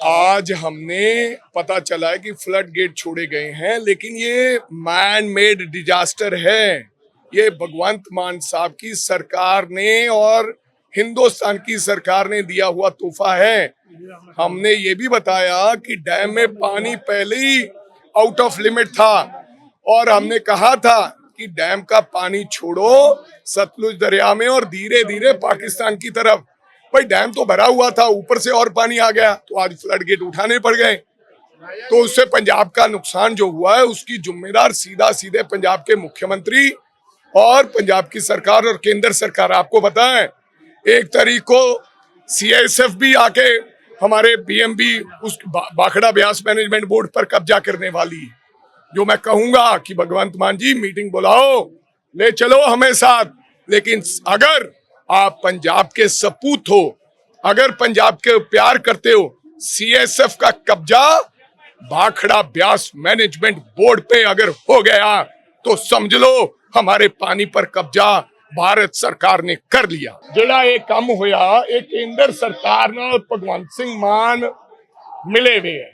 आज हमने पता चला है कि फ्लड गेट छोड़े गए हैं, लेकिन ये मैन मेड डिजास्टर है। ये भगवंत मान साहब की सरकार ने और हिंदुस्तान की सरकार ने दिया हुआ तोहफा है। हमने ये भी बताया कि डैम में पानी पहले ही आउट ऑफ़ लिमिट था और हमने कहा था कि डैम का पानी छोड़ो सतलुज दरिया में और धीरे धीरे पाकिस्तान की तरफ़। भाई डैम तो भरा हुआ था, ऊपर से और पानी आ गया तो आज फ्लड गेट उठाने पड़ गए। तो उससे पंजाब का नुकसान जो हुआ है, उसकी जिम्मेदार सीधा सीधे पंजाब के मुख्यमंत्री और पंजाब की सरकार और केंद्र सरकार। आपको है, एक तारीख को सीआईएसएफ भी आके हमारे बीएमबी उस बाखड़ा ब्यास मैनेजमेंट बोर्ड पर कब्जा करने वाली जो मैं कहूँगा कि भगवंत मान जी मीटिंग बुलाओ, ले चलो हमें साथ। लेकिन अगर आप पंजाब के सपूत हो अगर पंजाब के प्यार करते हो सीएसएफ का कब्जा भाखड़ा ब्यास मैनेजमेंट बोर्ड पे अगर हो गया तो समझ लो हमारे पानी पर कब्जा ਭਾਰਤ ਸਰਕਾਰ ਨੇ ਕਰ ਲਿਆ ਜਿਹੜਾ ਇਹ ਕੰਮ ਹੋਇਆ ਇਹ ਕੇਂਦਰ ਸਰਕਾਰ ਨਾਲ ਭਗਵੰਤ ਸਿੰਘ ਮਾਨ ਮਿਲੇ ਵੇ ਹੈ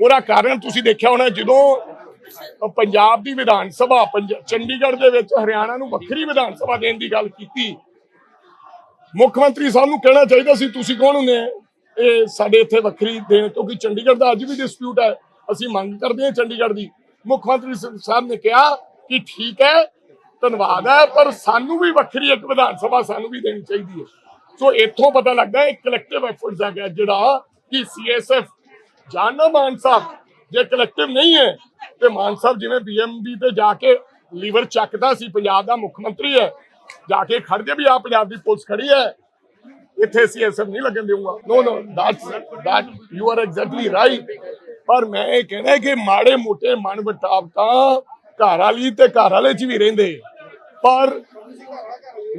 ਉਹਦਾ ਕਾਰਨ ਤੁਸੀਂ ਦੇਖਿਆ ਹੋਣਾ ਜਦੋਂ ਪੰਜਾਬ ਦੀ ਵਿਧਾਨ ਸਭਾ ਪੰਜ- ਚੰਡੀਗੜ੍ਹ ਦੇ ਵਿੱਚ ਹਰਿਆਣਾ ਨੂੰ ਵੱਖਰੀ ਵਿਧਾਨ ਸਭਾ ਦੇਣ ਦੀ ਗੱਲ ਕੀਤੀ ਮੁੱਖ ਮੰਤਰੀ ਸਾਹਿਬ ਨੂੰ ਕਹਿਣਾ ਚਾਹੀਦਾ ਸੀ, ਤੁਸੀਂ ਕੌਣ ਹੁੰਦੇ ਆ? ਇਹ ਸਾਡੇ ਇੱਥੇ ਵੱਖਰੀ ਦੇਣ, ਕਿਉਂਕਿ ਚੰਡੀਗੜ੍ਹ ਦਾ ਅੱਜ ਵੀ ਡਿਸਪਿਊਟ ਹੈ। ਅਸੀਂ ਮੰਗ ਕਰਦੇ ਹਾਂ ਚੰਡੀਗੜ੍ਹ ਦੀ। ਮੁੱਖ ਮੰਤਰੀ ਸਾਹਿਬ ਨੇ ਕਿਹਾ ਕਿ ਠੀਕ ਹੈ, ਧੰਨਵਾਦ ਹੈ, ਪਰ ਸਾਨੂੰ ਵੀ ਵੱਖਰੀ ਇੱਕ ਵਿਧਾਨ ਸਭਾ ਸਾਨੂੰ ਵੀ ਦੇਣੀ ਚਾਹੀਦੀ ਹੈ। ਸੋ ਇੱਥੋਂ ਪਤਾ ਲੱਗਦਾ ਹੈ ਕਲੈਕਟਿਵ ਐਫਰਟਸ ਆ ਗਿਆ ਜਿਹੜਾ ਕਿ ਸੀਐਸਐਫ ਜਾਨਾ ਮਾਨ ਸਾਹਿਬ, ਜੇ ਕਲੈਕਟਿਵ ਨਹੀਂ ਹੈ, ਤੇ ਮਾਨ ਸਾਹਿਬ ਜਿਵੇਂ ਬੀਐਮਬੀ ਤੇ ਜਾ ਕੇ ਲੀਵਰ ਚੱਕਦਾ ਸੀ, ਪੰਜਾਬ ਦਾ ਮੁੱਖ ਮੰਤਰੀ ਹੈ ਜਾ ਕੇ ਖੜ ਜੇ ਵੀ ਆ ਪੰਜਾਬ ਦੀ ਪੁਲਿਸ ਖੜੀ ਹੈ। ਇੱਥੇ ਸੀਐਸਐਫ ਨਹੀਂ ਲੱਗਣ ਦੇਊਗਾ। No no that's that you are exactly right ਪਰ ਮੈਂ ਇਹ ਕਹਿੰਦਾ ਕਿ ਮਾੜੇ ਮੋਟੇ ਮਨ ਵਟਾਵ ਤਾਂ ਘਰ ਵਾਲੀ ਤੇ ਘਰ ਵਾਲੇ ਚ ਵੀ ਰਹਿੰਦੇ। ਪਰ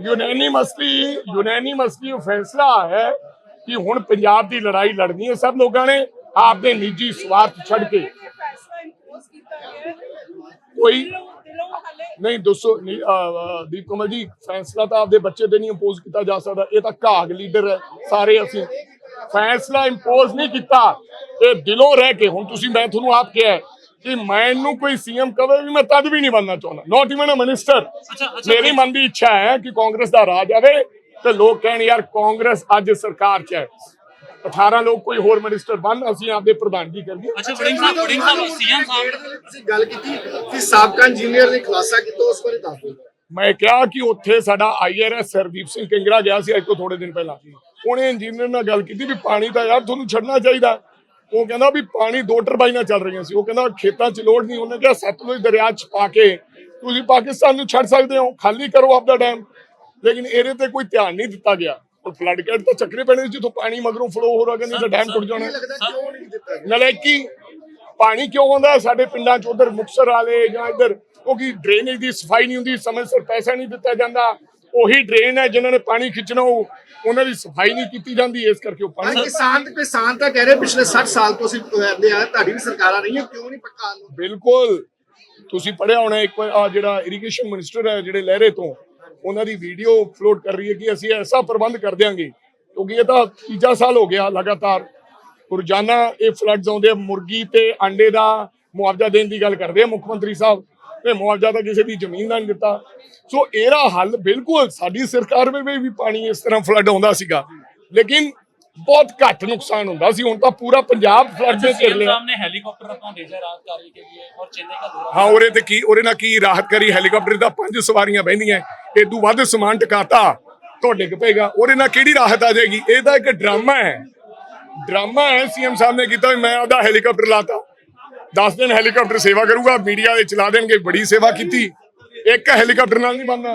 ਯੂਨੈਨਿਮਸਲੀ ਯੂਨੈਨਿਮਸਲੀ ਫੈਸਲਾ ਹੈ ਕਿ ਹੁਣ ਪੰਜਾਬ ਦੀ ਲੜਾਈ ਲੜਨੀ ਹੈ ਸਭ ਲੋਕਾਂ ਨੇ ਆਪਦੇ ਨਿੱਜੀ ਸਵਾਰਥ ਛੱਡ ਕੇ। ਕੋਈ ਨਹੀਂ ਦੱਸੋ ਨਹੀਂ, ਅਹ, ਅਹ, ਦੀਪ ਕਮਲ ਜੀ ਫੈਸਲਾ ਤਾਂ ਆਪਦੇ ਬੱਚੇ ਤੇ ਨਹੀਂ ਇੰਪੋਜ਼ ਕੀਤਾ ਜਾ ਸਕਦਾ। ਇਹ ਤਾਂ ਘਾਗ ਲੀਡਰ ਹੈ ਸਾਰੇ ਅਸੀਂ। ਫੈਸਲਾ ਇੰਪੋਜ਼ ਨਹੀਂ ਕੀਤਾ। ਇਹ ਦਿਲੋਂ ਰਹਿ ਕੇ ਹੁਣ ਤੁਸੀਂ ਮੈਂ ਤੁਹਾਨੂੰ ਆਪ ਕਿਹਾ ਕਿ ਮੈਨੂੰ ਕੋਈ ਸੀਐਮ ਕਵੇ ਵੀ ਮੈਂ ਤਦ ਵੀ ਨਹੀਂ ਬਣਨਾ ਚਾਹੁੰਦਾ। ਨਾਟ ਇਵਨ ਅ ਮਿਨਿਸਟਰ ਮੇਰੀ ਮਨ ਦੀ ਇੱਛਾ ਹੈ ਕਿ ਕਾਂਗਰਸ ਦਾ ਰਾਜ ਆਵੇ ਤੇ ਲੋਕ ਕਹਿਣ ਯਾਰ ਕਾਂਗਰਸ ਅੱਜ ਸਰਕਾਰ 'ਚ ਹੈ। 18 ਲੋਕ ਕੋਈ ਹੋਰ ਮਿਨਿਸਟਰ ਬਣ ਅਸੀਂ ਆਪਦੇ ਪ੍ਰਧਾਨਗੀ ਕਰੀਏ। ਅੱਛਾ ਵੜਿੰਗ ਸਾਹਿਬ ਵੜਿੰਗ ਸਾਹਿਬ ਸੀਐਮ ਸਾਹਿਬ। ਤੁਸੀਂ ਗੱਲ ਕੀਤੀ ਕਿ ਸਾਬਕਾ ਇੰਜੀਨੀਅਰ ਨੇ ਖੁਲਾਸਾ ਕੀਤਾ ਉਸ ਬਾਰੇ ਦੱਸ ਦਿਓ। ਮੈਂ ਕਿਹਾ ਕਿ ਉੱਥੇ ਸਾਡਾ ਆਈਆਰਐਸ ਸਰਦੀਪ ਸਿੰਘ ਕਿੰਗਰਾ ਗਿਆ ਸੀ ਅੱਜ ਤੋਂ ਥੋੜੇ ਦਿਨ ਪਹਿਲਾਂ। ਉਹਨੇ ਇੰਜੀਨੀਅਰ ਨਾਲ ਗੱਲ ਕੀਤੀ ਵੀ ਪਾਣੀ ਤਾਂ ਯਾਰ ਤੁਹਾਨੂੰ ਛੱਡਣਾ ਚਾਹੀਦਾ। ਉਹ ਕਹਿੰਦਾ ਵੀ ਪਾਣੀ ਦੋ ਟਰਬਾਈਨਾਂ ਚੱਲ ਰਹੀਆਂ ਸੀ। ਉਹ ਕਹਿੰਦਾ ਖੇਤਾਂ 'ਚ ਲੋੜ ਨਹੀਂ ਉਹਨੇ ਕਿਹਾ ਸਤਲੁਜ ਦਰਿਆ 'ਚ ਪਾ ਕੇ ਤੁਸੀਂ ਪਾਕਿਸਤਾਨ ਨੂੰ ਛੱਡ ਸਕਦੇ ਹੋ ਖਾਲੀ ਕਰੋ ਆਪਦਾ ਡੈਮ ਲੇਕਿਨ ਇਹਦੇ ਤੇ ਕੋਈ ਧਿਆਨ ਨਹੀਂ ਦਿੱਤਾ ਗਿਆ। ਉਹ ਫਲੱਡ ਗੇਟ ਤਾਂ ਚੱਕਰੇ ਪੈਣੇ ਸੀ, ਜਿੱਥੋਂ ਪਾਣੀ ਮਗਰੋਂ ਫਲੋ ਹੋ ਰਿਹਾ ਨਹੀਂ ਤਾਂ ਡੈਮ ਟੁੱਟ ਜਾਣਾ। ਨਹੀਂ? ਨਲਾਇਕੀ ਪਾਣੀ ਕਿਉਂ ਆਉਂਦਾ? ਹੈ ਸਾਡੇ ਪਿੰਡਾਂ 'ਚ ਉਧਰ ਮੁਕਸਰ ਵਾਲੇ ਜਾਂ ਇਧਰ ਕਿਉਂਕਿ ਡਰੇਨੇਜ ਦੀ ਸਫ਼ਾਈ ਨਹੀਂ ਹੁੰਦੀ ਸਮੇਂ ਸਿਰ ਪੈਸਾ ਨਹੀਂ ਦਿੱਤਾ ਜਾਂਦਾ। ਉਹੀ ਡਰੇਨ ਹੈ ਜਿਨ੍ਹਾਂ ਨੇ ਪਾਣੀ ਖਿੱਚਣਾ ਉਹ ਉਹਨਾਂ ਦੀ ਸਫ਼ਾਈ ਨਹੀਂ ਕੀਤੀ ਜਾਂਦੀ ਇਸ ਕਰਕੇ ਉਹ ਹਾਂ ਪਾਣੀ ਕਿਸਾਨ ਤੇ ਕਿਸਾਨ ਤਾਂ ਕਹਿ ਰਹੇ ਪਿਛਲੇ 60 ਸਾਲ ਤੋਂ ਅਸੀਂ ਰਹਿੰਦੇ ਆ ਤੁਹਾਡੀ ਵੀ ਸਰਕਾਰਾਂ ਰਹੀਆਂ ਕਿਉਂ ਨਹੀਂ ਪੱਕਾ ਬਿਲਕੁਲ। ਤੁਸੀਂ ਪੜਿਆ ਹੋਣਾ ਇੱਕ ਜਿਹੜਾ ਇਰੀਗੇਸ਼ਨ ਮਿਨਿਸਟਰ ਹੈ ਜਿਹੜੇ ਲਹਿਰੇ ਤੋਂ ਉਹਨਾਂ ਦੀ ਵੀਡੀਓ ਅਪਲੋਡ ਕਰ ਰਹੀ ਹੈ ਕਿ ਅਸੀਂ ਐਸਾ ਪ੍ਰਬੰਧ ਕਰ ਦਿਆਂਗੇ, ਕਿਉਂਕਿ ਇਹ ਤਾਂ ਤੀਜਾ ਸਾਲ ਹੋ ਗਿਆ ਲਗਾਤਾਰ। ਰੋਜ਼ਾਨਾ ਇਹ ਫਲੱਡਸ ਆਉਂਦੇ ਆ, ਮੁਰਗੀ ਤੇ ਅੰਡੇ ਦਾ ਮੁਆਵਜ਼ਾ ਦੇਣ ਦੀ ਗੱਲ ਕਰਦੇ ਆ ਮੁੱਖ ਮੰਤਰੀ ਸਾਹਿਬ। ਤੇ ਮੁਆਵਜ਼ਾ ਤਾਂ ਕਿਸੇ ਦੀ ਜ਼ਮੀਨ ਦਾ ਨਹੀਂ ਦਿੱਤਾ। ਸੋ ਇਹਦਾ ਹੱਲ ਬਿਲਕੁਲ ਸਾਡੀ ਸਰਕਾਰ ਵਿੱਚ ਵੀ ਪਾਣੀ ਇਸ ਤਰ੍ਹਾਂ ਫਲੱਡ ਆਉਂਦਾ ਸੀਗਾ। ਲੇਕਿਨ ਬਹੁਤ ਘੱਟ ਨੁਕਸਾਨ ਹੁੰਦਾ। ਸੀ ਹੁਣ ਤਾਂ ਪੂਰਾ ਪੰਜਾਬ ਫਲੱਡ ਵਿੱਚ ਚਿਰ ਲਿਆ। ਸਾਹਮਣੇ ਹੈਲੀਕਾਪਟਰ ਰਖਾਉਂਦੇ ਜੇ ਰਾਤ ਕਾਰੀ ਕੇ ਲਈ ਔਰ ਚੇਨਈ ਦਾ ਦੌਰਾ ਹਾਂ ਉਹਦੇ ਤੇ ਕੀ ਉਹਦੇ ਨਾਲ ਕੀ ਰਾਹਤ ਕਰੀ ਹੈਲੀਕਾਪਟਰ ਦਾ ਪੰਜ ਸਵਾਰੀਆਂ ਬਹਿੰਦੀਆਂ ਤੋਂ ਵੱਧ ਸਮਾਨ ਟਿਕਾਤਾ ਤੁਹਾਡੇ ਡਿੱਗ ਪਏਗਾ। ਉਹਦੇ ਨਾਲ ਕਿਹੜੀ ਰਾਹਤ ਆ ਜਾਏਗੀ? ਇਹ ਤਾਂ ਇੱਕ ਡਰਾਮਾ ਹੈ ਡਰਾਮਾ ਹੈ ਸੀਐਮ ਸਾਹਿਬ ਨੇ ਕੀਤਾ ਮੈਂ ਆਪਦਾ ਹੈਲੀਕਾਪਟਰ ਲਾਤਾ। 10 ਦਿਨ ਹੈਲੀਕਾਪਟਰ ਸੇਵਾ ਕਰੂਗਾ ਮੀਡੀਆ ਦੇ ਚਲਾ ਦੇਣਗੇ ਬੜੀ ਸੇਵਾ ਕੀਤੀ। ਇੱਕ ਹੈਲੀਕਾਪਟਰ ਨਾਲ ਨਹੀਂ ਬੰਦਾ